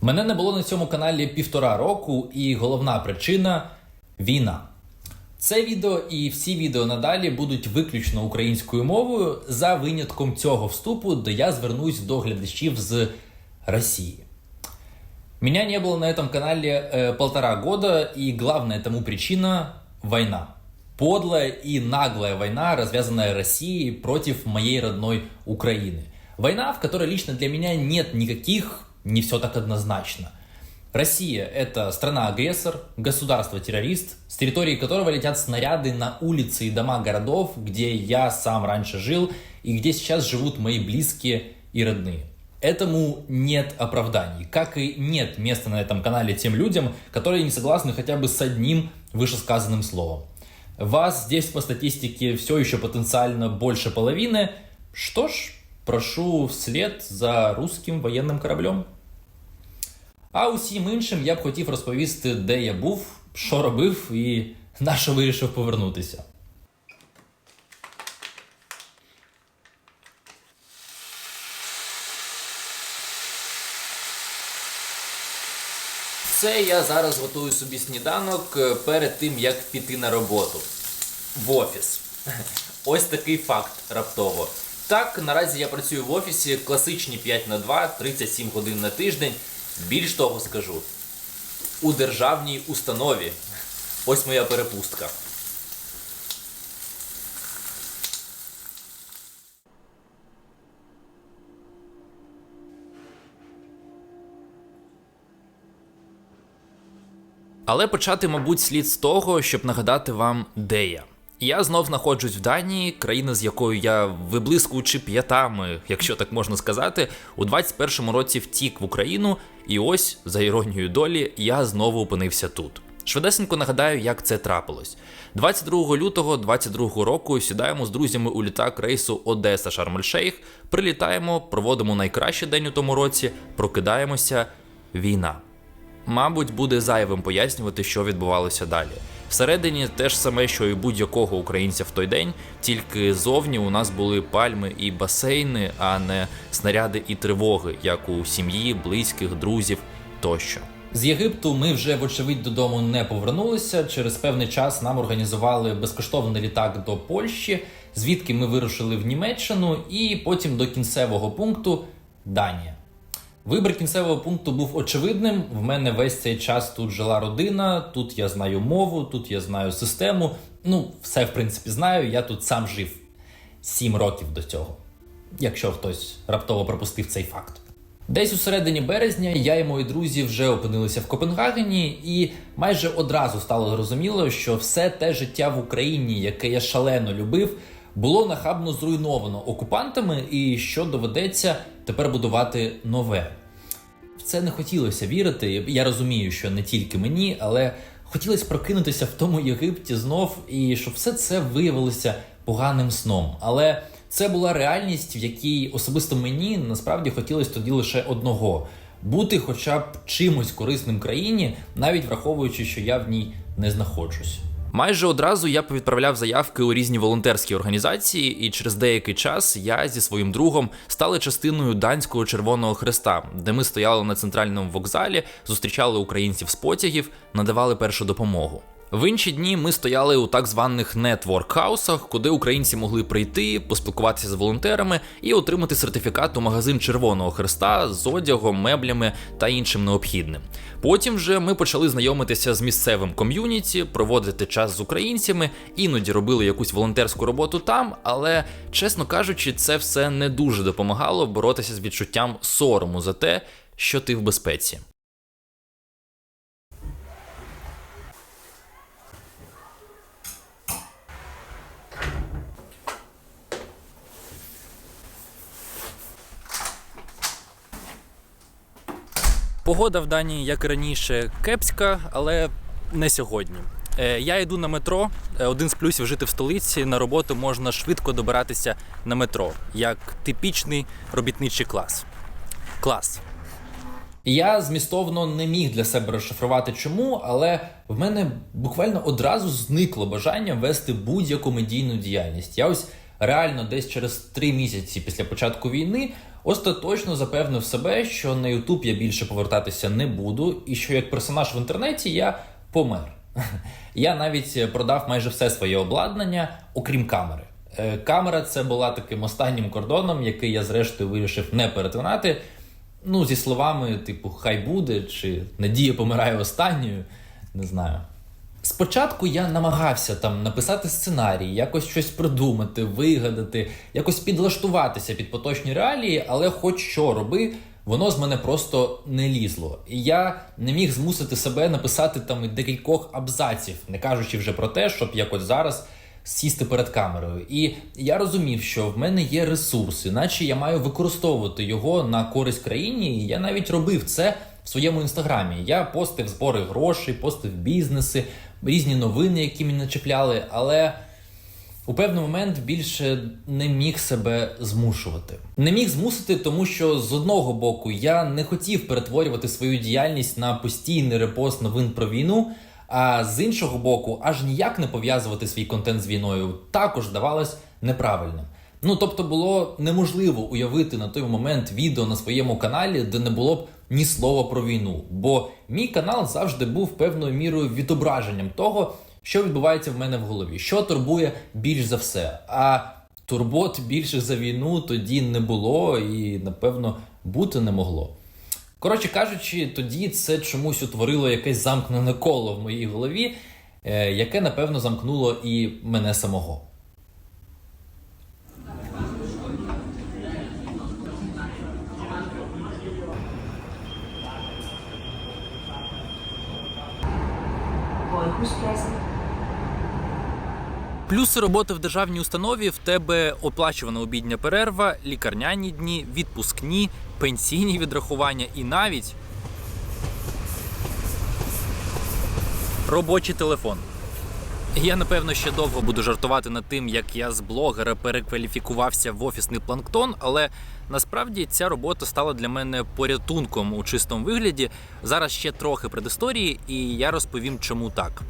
Мене не було на цьому каналі півтора року, і головна причина війна. Це відео і всі відео надалі будуть виключно українською мовою за винятком цього вступу, де я звернусь до глядачів з Росії. Меня не было на этом канале э, полтора года, и главная тому причина – война. Подлая и наглая война, развязанная Россией против моей родной Украины. Война, в которой лично для меня нет никаких, не все так однозначно. Россия – это страна-агрессор, государство-террорист, с территории которого летят снаряды на улицы и дома городов, где я сам раньше жил и где сейчас живут мои близкие и родные. Этому нет оправданий, как и нет места на этом канале тем людям, которые не согласны хотя бы с одним вышесказанным словом. Вас здесь по статистике все еще потенциально больше половины. Что ж, прошу вслед за русским воєнним кораблем. А усім іншим я б хотів розповісти, де я був, що робив і на що вирішив повернутися. Це я зараз готую собі сніданок е, перед тим, як піти на роботу в офіс. Ось такий факт раптово. Так, наразі я працюю в офісі класичні 5 на 2, 37 годин на тиждень. Більш того скажу, у державній установі. Ось моя перепустка. Але почати, мабуть, слід з того, щоб нагадати вам, де я. Я знов знаходжусь в Данії, країна, з якою я, виблискуючи п'ятами, якщо так можна сказати, у 21-му році втік в Україну, і ось, за іронією долі, я знову опинився тут. Швидесенько нагадаю, як це трапилось. 22 лютого 22 року сідаємо з друзями у літак рейсу Одеса Шарм-Ель-Шейх, прилітаємо, проводимо найкращий день у тому році, прокидаємося. Війна. Мабуть, буде зайвим пояснювати, що відбувалося далі. Всередині те ж саме, що і будь-якого українця в той день, тільки зовні у нас були пальми і басейни, а не снаряди і тривоги, як у сім'ї, близьких, друзів тощо. З Єгипту ми вже, вочевидь, додому не повернулися. Через певний час нам організували безкоштовний літак до Польщі, звідки ми вирушили в Німеччину, і потім до кінцевого пункту Данія. Вибір кінцевого пункту був очевидним. В мене весь цей час тут жила родина, тут я знаю мову, тут я знаю систему. Ну, все в принципі знаю. Я тут сам жив сім років до цього, якщо хтось раптово пропустив цей факт. Десь у середині березня я і мої друзі вже опинилися в Копенгагені, і майже одразу стало зрозуміло, що все те життя в Україні, яке я шалено любив, було нахабно зруйновано окупантами, і що доведеться тепер будувати нове. В це не хотілося вірити. Я розумію, що не тільки мені, але хотілося прокинутися в тому Єгипті знов, і щоб все це виявилося поганим сном. Але це була реальність, в якій особисто мені насправді хотілося тоді лише одного бути хоча б чимось корисним країні, навіть враховуючи, що я в ній не знаходжусь. Майже одразу я повідправляв заявки у різні волонтерські організації, і через деякий час я зі своїм другом стали частиною данського Червоного Хреста, де ми стояли на центральному вокзалі, зустрічали українців з потягів, надавали першу допомогу. В інші дні ми стояли у так званих нетворк-хаусах, куди українці могли прийти, поспілкуватися з волонтерами і отримати сертифікат у магазин Червоного Хреста з одягом, меблями та іншим необхідним. Потім вже ми почали знайомитися з місцевим ком'юніті, проводити час з українцями, іноді робили якусь волонтерську роботу там, але, чесно кажучи, це все не дуже допомагало боротися з відчуттям сорому за те, що ти в безпеці. Погода в Данії, як і раніше, кепська, але не сьогодні. Е, Я йду на метро. Е, Один з плюсів жити в столиці. На роботу можна швидко добиратися на метро, як типічний робітничий клас. Клас. Я змістовно не міг для себе розшифрувати чому, але в мене буквально одразу зникло бажання вести будь-яку медійну діяльність. Я ось реально десь через три місяці після початку війни остаточно запевнив себе, що на YouTube я більше повертатися не буду, і що як персонаж в інтернеті я помер. Я навіть продав майже все своє обладнання, окрім камери. Е, Камера це була таким останнім кордоном, який я зрештою вирішив не перетинати. Ну, зі словами, типу, хай буде, чи Надія помирає останньою, не знаю. Спочатку я намагався там написати сценарій, якось щось придумати, вигадати, якось підлаштуватися під поточні реалії, але хоч що роби, воно з мене просто не лізло. І я не міг змусити себе написати там декількох абзаців, не кажучи вже про те, щоб якось зараз сісти перед камерою. І я розумів, що в мене є ресурси, наче я маю використовувати його на користь країні. І я навіть робив це в своєму інстаграмі. Я постив збори грошей, постив бізнеси, різні новини, які мене чіпляли, але. У певний момент більше не міг себе змушувати. Не міг змусити, тому що з одного боку я не хотів перетворювати свою діяльність на постійний репост новин про війну, а з іншого боку, аж ніяк не пов'язувати свій контент з війною також здавалось неправильним. Ну тобто було неможливо уявити на той момент відео на своєму каналі, де не було б ні слова про війну. Бо мій канал завжди був певною мірою відображенням того, що відбувається в мене в голові, що турбує більш за все. А турбот більше за війну тоді не було і, напевно, бути не могло. Коротше кажучи, тоді це чомусь утворило якесь замкнене коло в моїй голові, е, яке, напевно, замкнуло і мене самого. Плюси роботи в державній установі в тебе оплачувана обідня перерва, лікарняні дні, відпускні, пенсійні відрахування і навіть робочий телефон. Я напевно ще довго буду жартувати над тим, як я з блогера перекваліфікувався в офісний планктон, але насправді ця робота стала для мене порятунком у чистому вигляді. Зараз ще трохи предісторії, і я розповім, чому так.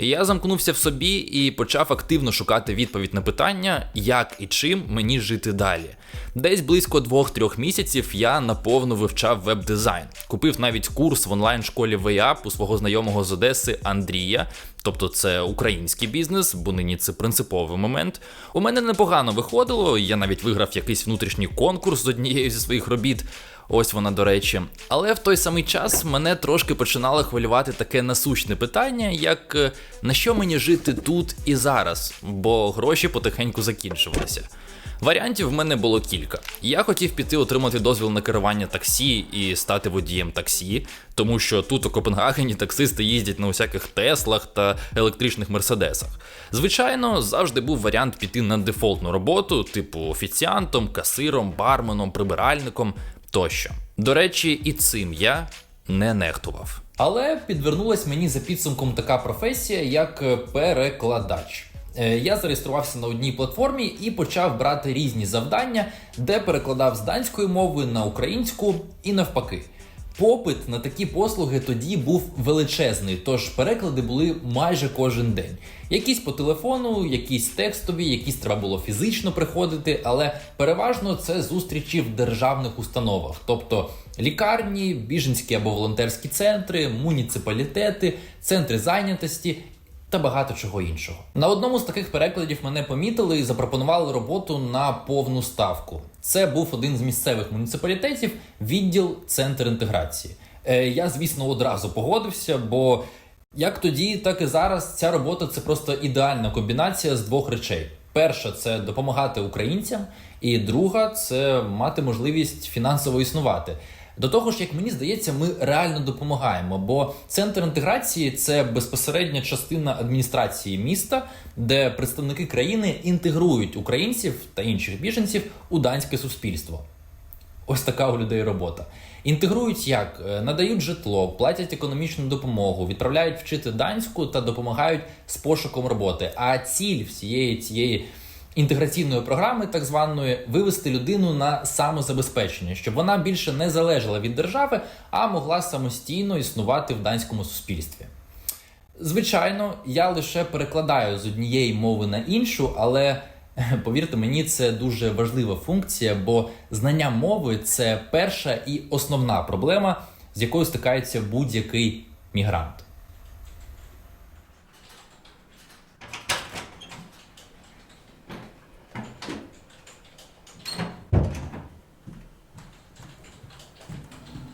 Я замкнувся в собі і почав активно шукати відповідь на питання, як і чим мені жити далі. Десь близько двох-трьох місяців я наповну вивчав веб-дизайн. Купив навіть курс в онлайн-школі VAP у свого знайомого з Одеси Андрія. Тобто це український бізнес, бо нині це принциповий момент. У мене непогано виходило, я навіть виграв якийсь внутрішній конкурс з однією зі своїх робіт. Ось вона, до речі. Але в той самий час мене трошки починало хвилювати таке насущне питання, як е, на що мені жити тут і зараз, бо гроші потихеньку закінчувалися. Варіантів в мене було кілька. Я хотів піти отримати дозвіл на керування таксі і стати водієм таксі, тому що тут у Копенгагені таксисти їздять на усяких Теслах та електричних мерседесах. Звичайно, завжди був варіант піти на дефолтну роботу, типу офіціантом, касиром, барменом, прибиральником тощо. До речі, і цим я не нехтував. Але підвернулась мені за підсумком така професія, як е, перекладач. Е, Я зареєструвався на одній платформі і почав брати різні завдання, де перекладав з данської мови на українську і навпаки. Попит на такі послуги тоді був величезний, тож переклади були майже кожен день. Якісь по телефону, якісь текстові, якісь треба було фізично приходити, але переважно це зустрічі в державних установах, тобто лікарні, біженські або волонтерські центри, муніципалітети, центри зайнятості та багато чого іншого. На одному з таких перекладів мене помітили і запропонували роботу на повну ставку. Це був один з місцевих муніципалітетів, відділ центр інтеграції. Е, я, звісно, одразу погодився, бо як тоді, так і зараз ця робота це просто ідеальна комбінація з двох речей. Перша це допомагати українцям, і друга це мати можливість фінансово існувати. До того ж, як мені здається, ми реально допомагаємо, бо центр інтеграції це безпосередня частина адміністрації міста, де представники країни інтегрують українців та інших біженців у данське суспільство. Ось така у людей робота. Інтегрують як Е, надають житло, платять економічну допомогу, відправляють вчити данську та допомагають з пошуком роботи. А ціль всієї цієї інтеграційної програми, так званої, вивести людину на самозабезпечення, щоб вона більше не залежала від держави, а могла самостійно існувати в данському суспільстві. Звичайно, я лише перекладаю з однієї мови на іншу, але Повірте мені, це дуже важлива функція, бо знання мови це перша і основна проблема, з якою стикається будь-який мігрант.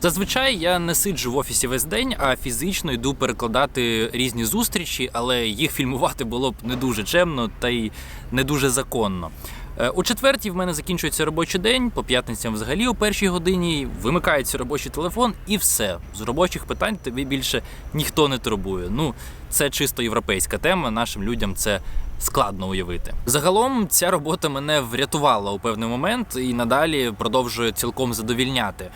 Зазвичай я не сиджу в офісі весь день, а фізично йду перекладати різні зустрічі, але їх фільмувати було б не дуже чемно та й не дуже законно. Е, О четвертій в мене закінчується робочий день, по п'ятницям взагалі о першій годині вимикається робочий телефон і все. З робочих питань тобі більше ніхто не турбує. Ну, це чисто європейська тема. Нашим людям це складно уявити. Загалом ця робота мене врятувала у певний момент і надалі продовжує цілком задовільняти.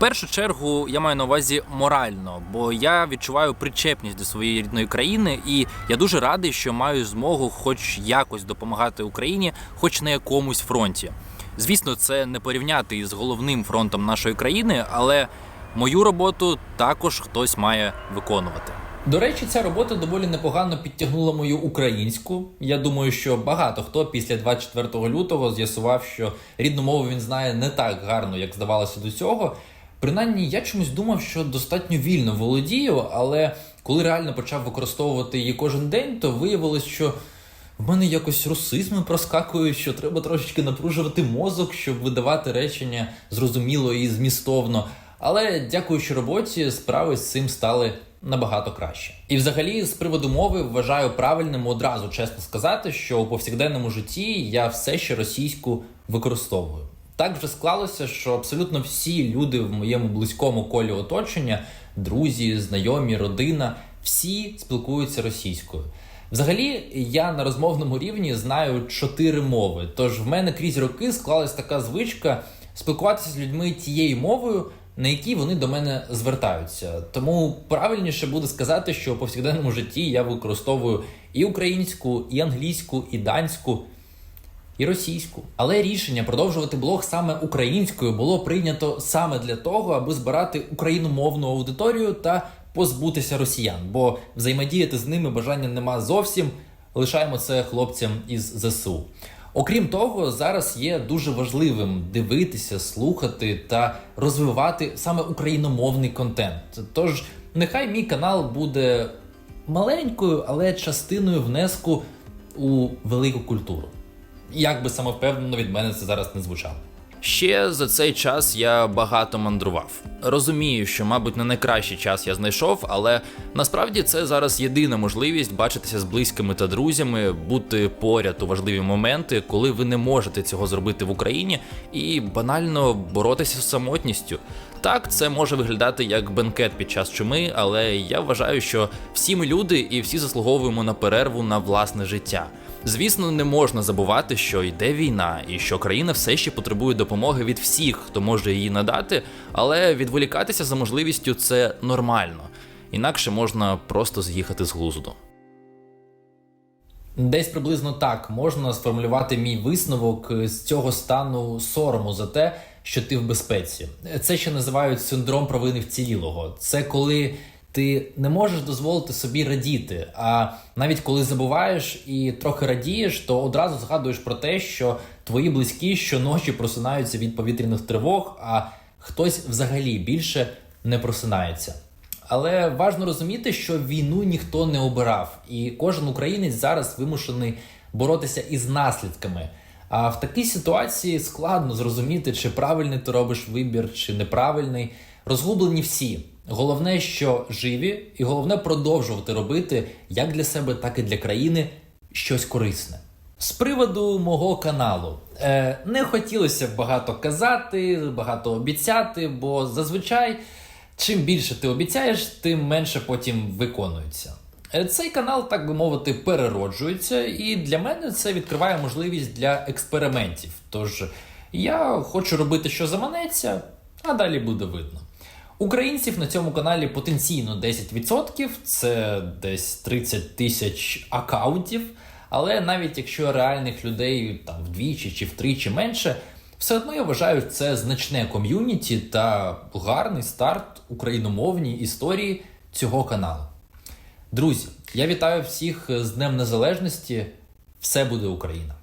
Першу чергу я маю на увазі морально, бо я відчуваю причепність до своєї рідної країни, і я дуже радий, що маю змогу, хоч якось допомагати Україні, хоч на якомусь фронті. Звісно, це не порівняти із головним фронтом нашої країни, але мою роботу також хтось має виконувати. До речі, ця робота доволі непогано підтягнула мою українську. Я думаю, що багато хто після 24 лютого з'ясував, що рідну мову він знає не так гарно, як здавалося до цього. Принаймні, я чомусь думав, що достатньо вільно володію, але коли реально почав використовувати її кожен день, то виявилось, що в мене якось русизми проскакують, що треба трошечки напружувати мозок, щоб видавати речення зрозуміло і змістовно. Але дякуючи роботі, справи з цим стали набагато краще. І взагалі, з приводу мови, вважаю правильним одразу чесно сказати, що у повсякденному житті я все ще російську використовую. Так вже склалося, що абсолютно всі люди в моєму близькому колі оточення, друзі, знайомі, родина, всі спілкуються російською. Взагалі, я на розмовному рівні знаю чотири мови. Тож в мене крізь роки склалась така звичка спілкуватися з людьми тією мовою, на якій вони до мене звертаються. Тому правильніше буде сказати, що у повсякденному житті я використовую і українську, і англійську, і данську і російську. Але рішення продовжувати блог саме українською було прийнято саме для того, аби збирати україномовну аудиторію та позбутися росіян, бо взаємодіяти з ними бажання нема зовсім. Лишаємо це хлопцям із ЗСУ. Окрім того, зараз є дуже важливим дивитися, слухати та розвивати саме україномовний контент. Тож нехай мій канал буде маленькою, але частиною внеску у велику культуру. Як би самовпевнено від мене це зараз не звучало. Ще за цей час я багато мандрував. Розумію, що, мабуть, не найкращий час я знайшов, але насправді це зараз єдина можливість бачитися з близькими та друзями, бути поряд у важливі моменти, коли ви не можете цього зробити в Україні, і банально боротися з самотністю. Так, це може виглядати як бенкет під час чуми, але я вважаю, що всі ми люди і всі заслуговуємо на перерву на власне життя. Звісно, не можна забувати, що йде війна, і що країна все ще потребує допомоги від всіх, хто може її надати, але відволікатися за можливістю це нормально. Інакше можна просто з'їхати з глузду. Десь приблизно так можна сформулювати мій висновок з цього стану сорому за те, що ти в безпеці. Це ще називають синдром провини вцілілого. Це коли ти не можеш дозволити собі радіти. А навіть коли забуваєш і трохи радієш, то одразу згадуєш про те, що твої близькі щоночі просинаються від повітряних тривог, а хтось взагалі більше не просинається. Але важно розуміти, що війну ніхто не обирав, і кожен українець зараз вимушений боротися із наслідками. А в такій ситуації складно зрозуміти, чи правильний ти робиш вибір, чи неправильний. Розгублені всі. Головне, що живі, і головне продовжувати робити як для себе, так і для країни щось корисне. З приводу мого каналу е, не хотілося багато казати, багато обіцяти, бо зазвичай чим більше ти обіцяєш, тим менше потім виконується. Е, Цей канал, так би мовити, перероджується, і для мене це відкриває можливість для експериментів. Тож я хочу робити, що заманеться, а далі буде видно. Українців на цьому каналі потенційно 10%, це десь 30 тисяч акаунтів. Але навіть якщо реальних людей там вдвічі чи втричі менше, все одно я вважаю це значне ком'юніті та гарний старт україномовній історії цього каналу. Друзі, я вітаю всіх з Днем Незалежності. Все буде Україна!